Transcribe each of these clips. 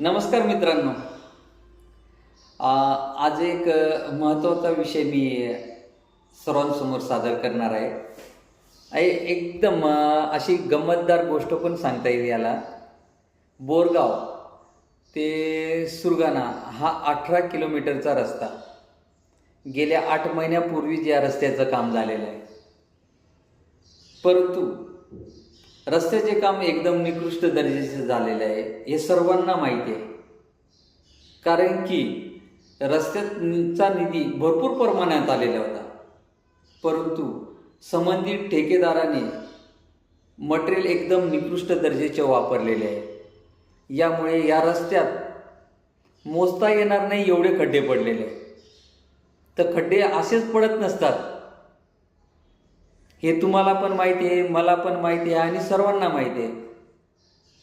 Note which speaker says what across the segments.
Speaker 1: नमस्कार मित्रांनो. आज एक महत्त्वाचा विषय मी सर्वांसमोर सादर करणार आहे. एकदम अशी गंमतदार गोष्ट पण सांगता येईल याला. बोरगाव ते सुरगाणा हा अठरा किलोमीटरचा रस्ता. गेल्या आठ महिन्यापूर्वी या रस्त्याचं काम झालेलं आहे. परंतु रस्त्याचे काम एकदम निकृष्ट दर्जाचे झालेले आहे हे सर्वांना माहिती आहे. कारण की रस्त्याचा निधी भरपूर प्रमाणात आलेला होता. परंतु संबंधित ठेकेदाराने मटेरियल एकदम निकृष्ट दर्जाचे वापरलेले आहे. यामुळे या रस्त्यात मोजता येणार नाही एवढे खड्डे पडलेले आहे. तर खड्डे असेच पडत नसतात. हे तुम्हाला पण माहिती आहे मला पण माहिती आहे आणि सर्वांना माहिती आहे.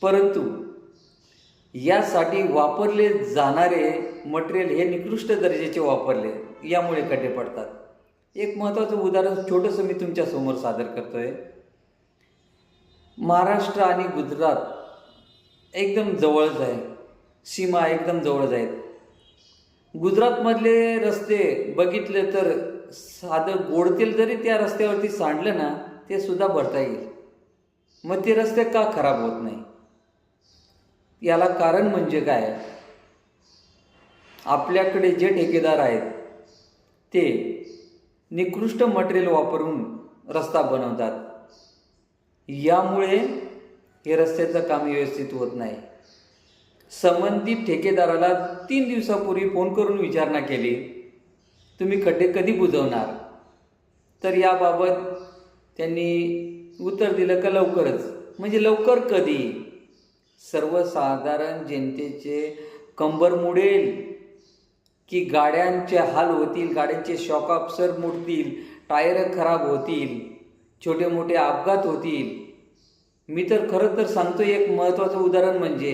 Speaker 1: परंतु यासाठी वापरले जाणारे मटेरियल हे निकृष्ट दर्जाचे वापरले यामुळे खड्डे पडतात. एक महत्त्वाचं उदाहरण छोटंसं मी तुमच्यासमोर सादर करतो आहे महाराष्ट्र आणि गुजरात एकदम जवळच आहे. सीमा एकदम जवळच आहेत. गुजरातमधले रस्ते बघितले तर साधं गोडतेल जरी त्या रस्त्यावरती सांडलं ना ते सुद्धा भरता येईल. मग ते रस्ते का खराब होत नाही? याला कारण म्हणजे काय? आपल्याकडे जे ठेकेदार आहेत ते निकृष्ट मटेरियल वापरून रस्ता बनवतात. यामुळे हे रस्त्याचं काम व्यवस्थित होत नाही. संबंधित ठेकेदाराला तीन दिवसापूर्वी फोन करून विचारणा केली. तुम्ही खड्डे कधी बुजवणार? तर याबाबत त्यांनी उत्तर दिलं का लवकरच. म्हणजे लवकर कधी? सर्वसाधारण जनतेचे कंबर मुडेल की गाड्यांचे हाल होतील गाड्यांचे शॉकअपसर मुडतील टायर खराब होतील छोटे मोठे अपघात होतील. मी तर खरं तर सांगतो एक महत्त्वाचं उदाहरण म्हणजे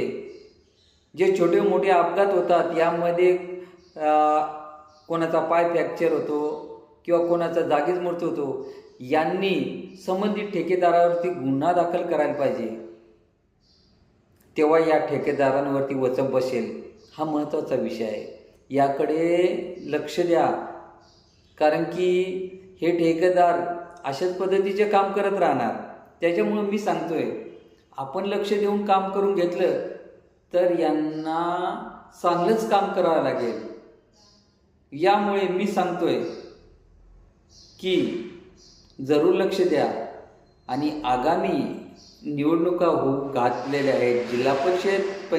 Speaker 1: जे छोटे मोठे अपघात होतात यामध्ये कोणाचा पाय फ्रॅक्चर होतो किंवा कोणाचा जागीच मृत्यू होतो यांनी संबंधित ठेकेदारावरती गुन्हा दाखल करायला पाहिजे. तेव्हा या ठेकेदारांवरती वचक बसेल. हा महत्त्वाचा विषय आहे. याकडे लक्ष द्या. कारण की हे ठेकेदार अशाच पद्धतीचे काम करत राहणार. त्याच्यामुळं मी सांगतोय आपण लक्ष देऊन काम करून घेतलं तर यांना चांगलंच काम करावं लागेल. यामुळे मी सांगतोय की जरूर लक्ष द्या आणि आगामी निवडणुका होऊ घातलेल्या आहेत. जिल्हा परिषद